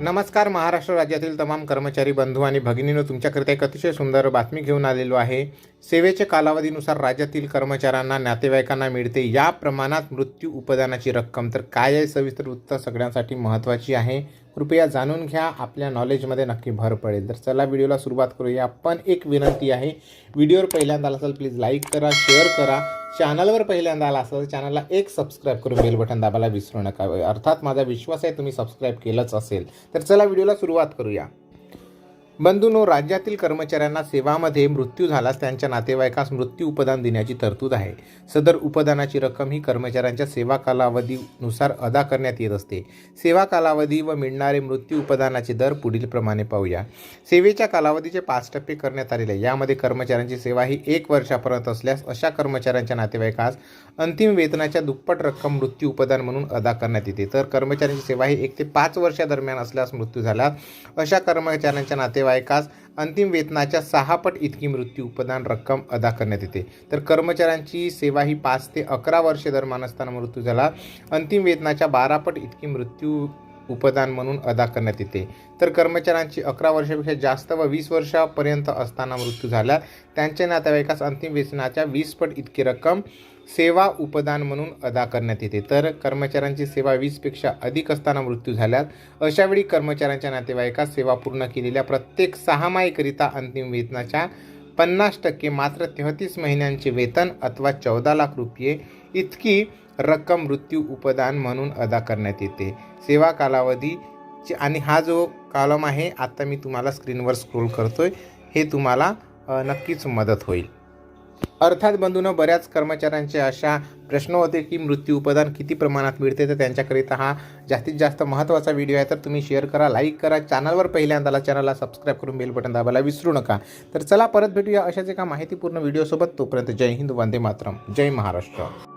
नमस्कार महाराष्ट्र राज्यातील तमाम कर्मचारी बंधू आणि भगिनीनं तुमच्याकरिता एक अतिशय सुंदर बातमी घेऊन आलेलो आहे. सेवेच्या कालावधीनुसार राज्यातील कर्मचाऱ्यांना नातेवाईकांना मिळते या प्रमाणात मृत्यू उपदानाची रक्कम. तर काय आहे सविस्तर वृत्त सगळ्यांसाठी महत्त्वाची आहे. कृपया जाणून घ्या आपल्या नॉलेजमध्ये नक्की भर पडेल. तर चला व्हिडिओला सुरुवात करूया. पण एक विनंती आहे व्हिडिओवर पहिल्यांदा असाल प्लीज लाईक करा शेअर करा. चॅनलवर पहिल्यांदा आला असाल तर चॅनलला एक सबस्क्राईब करून बेल बटन दाबायला विसरू नका. अर्थात माझा विश्वास आहे तुम्ही सबस्क्राईब केलंच असेल. तर चला व्हिडिओला सुरुवात करूया. बंधूनो राज्यातील कर्मचाऱ्यांना सेवामध्ये मृत्यू झाल्यास त्यांच्या नातेवाईकास मृत्यू उपदान देण्याची तरतूद आहे. सदर उपदानाची रक्कम ही कर्मचाऱ्यांच्या सेवा कालावधीनुसार अदा करण्यात येत असते. सेवा कालावधी व मिळणारे मृत्यू उपदानाचे दर पुढील प्रमाणे पाहूया. सेवेच्या कालावधीचे पाच टप्पे करण्यात आलेले. यामध्ये कर्मचाऱ्यांची सेवा ही एक वर्षापर्यंत असल्यास अशा कर्मचाऱ्यांच्या नातेवाईकास अंतिम वेतनाच्या दुप्पट रक्कम मृत्यू उपदान म्हणून अदा करण्यात येते. तर कर्मचाऱ्यांची सेवा ही एक ते पाच वर्षादरम्यान असल्यास मृत्यू झाल्यास अशा कर्मचाऱ्यांच्या नातेवाईकास अंतिम वेतनाच्या सहा पट इतकी मृत्यू उपदान रक्कम अदा करण्यात येते. तर कर्मचाऱ्यांची सेवा ही पाच ते अकरा वर्षे दरम्यान असताना मृत्यू झाला. अंतिम वेतनाच्या बारा पट इतकी मृत्यू उपदान म्हणून अदा करण्यात येते. तर कर्मचाऱ्यांची अकरा वर्षापेक्षा जास्त व वीस वर्षापर्यंत असताना मृत्यू झाला. त्यांच्या नातेवाईकास अंतिम वेतनाच्या वीस पट इतकी रक्कम सेवा उपदान म्हणून अदा करण्यात येते. तर कर्मचाऱ्यांची सेवा वीसपेक्षा अधिक असताना मृत्यू झाल्यास अशावेळी कर्मचाऱ्यांच्या नातेवाईकास सेवा पूर्ण केलेल्या प्रत्येक सहामाहीकरिता अंतिम वेतनाच्या पन्नास टक्के मात्र तेहतीस महिन्यांचे वेतन अथवा चौदा लाख रुपये इतकी रक्कम मृत्यू उपदान म्हणून अदा करण्यात येते. सेवा कालावधी आणि हा जो कॉलम आहे आत्ता मी तुम्हाला स्क्रीनवर स्क्रोल करतोय. हे तुम्हाला नक्कीच मदत होईल. अर्थात बंधूनं बऱ्याच कर्मचाऱ्यांचे अशा प्रश्न होते की मृत्यू उपदान किती प्रमाणात मिळते? तर त्यांच्याकरिता हा जास्तीत जास्त महत्त्वाचा व्हिडिओ आहे. तर तुम्ही शेअर करा लाईक करा. चॅनलवर पहिल्यांदाला चॅनलला सबस्क्राईब करून बेल बटन दाबायला विसरू नका. तर चला परत भेटूया अशाच एका माहितीपूर्ण व्हिडिओसोबत तोपर्यंत जय हिंद वंदे मातरम. जय महाराष्ट्र.